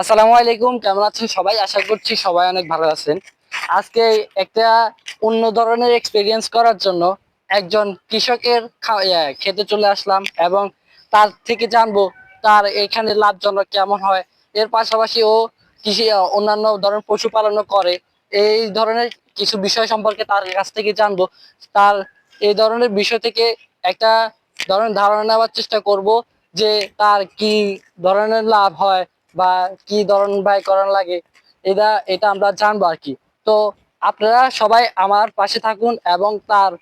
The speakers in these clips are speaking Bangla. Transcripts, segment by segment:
আসসালামু আলাইকুম, কেমন আছেন সবাই? আশা করছি সবাই অনেক ভালো আছেন। আজকে একটা অন্য ধরনের এক্সপিরিয়েন্স করার জন্য একজন কৃষকের খেতে চলে আসলাম এবং তার থেকে জানব তার এখানে লাভজনক কেমন হয়। এর পাশাপাশি ও কৃষি অন্যান্য ধরনের পশুপালনও করে। এই ধরনের কিছু বিষয় সম্পর্কে তার কাছ থেকে জানব। তার এই ধরনের বিষয় থেকে একটা ধরনের ধারণা নেওয়ার চেষ্টা করব যে তার কি ধরনের লাভ হয় বা কি ধরন ব্যয় করার লাগে, এটা এটা আমরা জানব আর কি। তো আপনারা সবাই আমার পাশে থাকুন এবং তার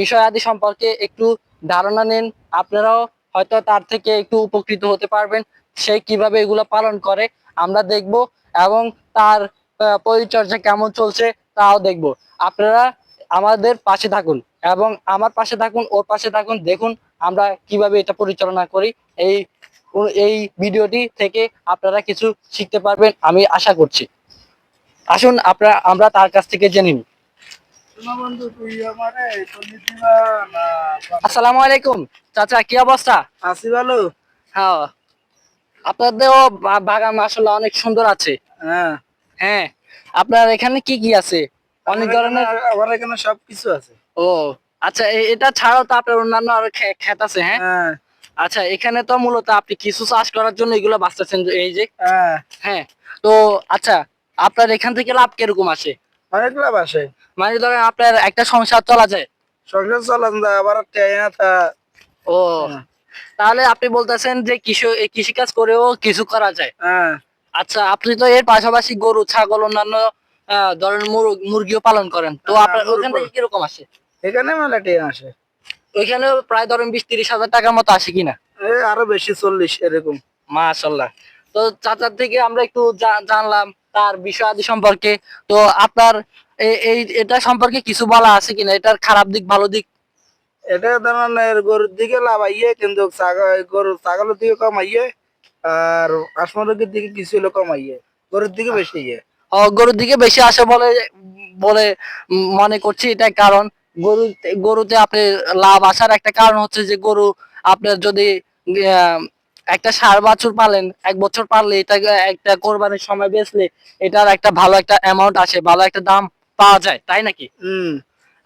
বিষয় আদি সম্পর্কে একটু ধারণা নিন। আপনারাও হয়তো তার থেকে একটু উপকৃত হতে পারবেন সে কীভাবে এগুলো পালন করে, আমরা দেখব এবং তার পরিচর্যা কেমন চলছে তাও দেখব। আপনারা আমাদের পাশে থাকুন এবং আমার পাশে থাকুন, ওর পাশে থাকুন, দেখুন আমরা কীভাবে এটা পরিচালনা করি। এই এই ভিডিওটি থেকে আপনারা কিছু শিখতে পারবেন আমি আশা করছি। আসুন আপনারা আমরা তার কাছ থেকে জেনে নিই। আসসালামু আলাইকুম। চাচা কি অবস্থা? আসি ভালো। হ্যাঁ। আপনাদেরও বাগান মাসাল্লাহ অনেক সুন্দর আছে। হ্যাঁ। হ্যাঁ। আপনার এখানে কি কি আছে? অনেক ধরনের আমার এখানে সবকিছু আছে। ও আচ্ছা এটা ছাড়াও তো আপনার অন্যান্য আরও ক্ষেত আছে হ্যাঁ? হ্যাঁ। আচ্ছা এখানে তো মূলত আপনি কিছু চাষ করার জন্য এগুলো বাঁচতেছেন এই যে হ্যাঁ। হ্যাঁ তো আচ্ছা আপনার এখান থেকে লাভ কীরকম আসে? অনেক লাভ আসে। মানে ধরেন আপনার একটা সংসার চলা যায়। সংসার চালান আবার ও তাহলে আপনি বলতেছেন যে কৃষি কৃষিকাজ করেও কিছু করা যায়। হ্যাঁ। আচ্ছা আপনি তো এর পাশাপাশি গরু ছাগল অন্যান্য ধরেন মুরগিও পালন করেন। তো হ্যাঁ, আপনার ওখান থেকে কীরকম আসে? এখানে মেলা টেয়া আসে। ওইখানেও প্রায় ধরেন বিশ তিরিশ হাজার টাকার মতো আসে কিনা? আরও বেশি চল্লিশ এরকম। মাশাল্লাহ। তো চাচার থেকে আমরা একটু জানলাম তার বিষয় আদি সম্পর্কে। তো আপনার এই এটা সম্পর্কে কিছু বলা আছে কিনা? এটার খারাপ দিক ভালো দিক? এটা ধরনের গরুর দিকে লাভ আইয়ে কিন্তু গরু ছাগলের দিকে কম আইয়ে আর হাঁস মুরগির দিকে কিছু হলো কম আইয়ে। গরুর দিকে বেশি ইয়ে গরুর দিকে বেশি আসে বলে বলে মনে করছি এটা কারণ। গরু গরুতে আপনি লাভ আসার একটা কারণ হচ্ছে যে গরু আপনার যদি একটা সার বাছুর পালেন এক বছর পারলে এটা একটা কোরবানির সময় বেচলে এটার একটা ভালো একটা অ্যামাউন্ট আসে ভালো একটা দাম পাওয়া যায় তাই নাকি? হম।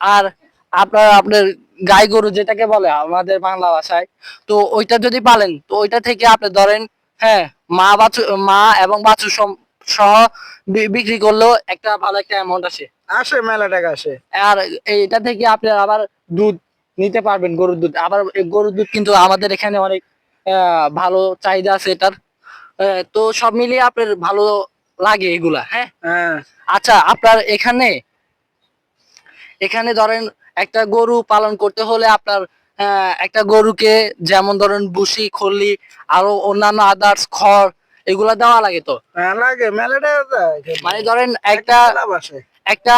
আর আপনার আপনার গাই গরু যেটাকে বলে আমাদের বাংলা ভাষায় তো ওইটা যদি পালেন তো ওইটা থেকে আপনি ধরেন হ্যাঁ মা বাছু মা এবং বাছুর সহ বিক্রি করলেও একটা ভালো একটা অ্যামাউন্ট আসে। আসে মেলা টাকা আসে। আর এটা থেকে আপনি আবার দুধ নিতে পারবেন গরুর দুধ। আবার গরুর দুধ কিন্তু আমাদের এখানে অনেক ভালো চাহিদা আছে এটার। তো সব মিলিয়ে আপনার ভালো লাগে এগুলা হ্যাঁ? হ্যাঁ। আচ্ছা আপনার এখানে এখানে ধরেন একটা গরু পালন করতে হলে আপনার একটা গরুকে যেমন ধরেন বুসি খল্লি আরও অন্যান্য আদার্স খড় এগুলা দেওয়া লাগে তো। হ্যাঁ লাগে মানে ধরেন একটা একটা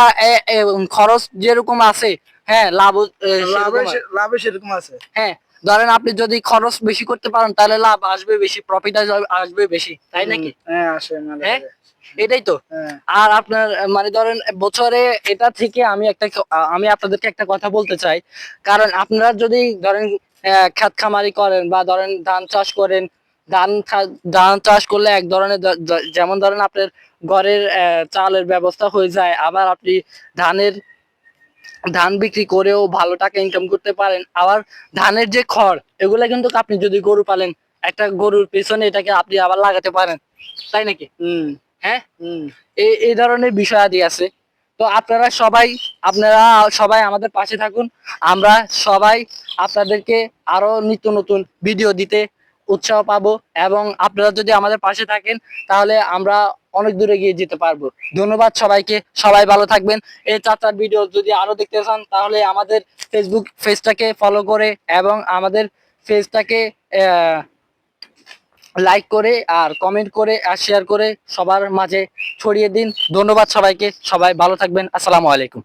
খরচ যেরকম আছে হ্যাঁ লাভ লাভে সেরকম আছে। হ্যাঁ ধরেন আপনি যদি খরচ বেশি করতে পারেন তাহলে লাভ আসবে বেশি প্রফিট আসবে বেশি তাই নাকি? হ্যাঁ আসে হ্যাঁ? এটাই তো। আর আপনার মানে ধরেন বছরে এটা থেকে আমি একটা আমি আপনাদেরকে একটা কথা বলতে চাই। কারণ আপনারা যদি ধরেন খাত খামারি করেন বা ধরেন ধান চাষ করেন ধান ধান চাষ করলে এক ধরনের যেমন ধরেন আপনার ঘরের চালের ব্যবস্থা হয়ে যায় আবার আপনি ধানের ধান বিক্রি করেও ভালো টাকা ইনকাম করতে পারেন। আবার ধানের যে খড় এগুলো কিন্তু আপনি যদি গরু পালেন একটা গরুর পেছনে এটাকে আপনি আবার লাগাতে পারেন। তাই নাকি? হুম। হ্যাঁ? হুম। এই এই ধরনের বিষয় আদি আছে। তো আপনারা সবাই আপনারা সবাই আমাদের পাশে থাকুন। আমরা সবাই আপনাদেরকে আরও নিত্য নতুন ভিডিও দিতে উৎসাহ পাবো এবং আপনারা যদি আমাদের পাশে থাকেন, তাহলে আমরা অনেক দূরে গিয়ে যেতে পারব। ধন্যবাদ সবাইকে, সবাই ভালো থাকবেন। এই চাচার ভিডিও যদি আরও দেখতে চান, তাহলে আমাদের ফেসবুক পেজটাকে ফলো করে এবং আমাদের পেজটাকে লাইক করে আর কমেন্ট করে আর শেয়ার করে সবার মাঝে ছড়িয়ে দিন। ধন্যবাদ সবাইকে, সবাই ভালো থাকবেন। আসসালামু আলাইকুম।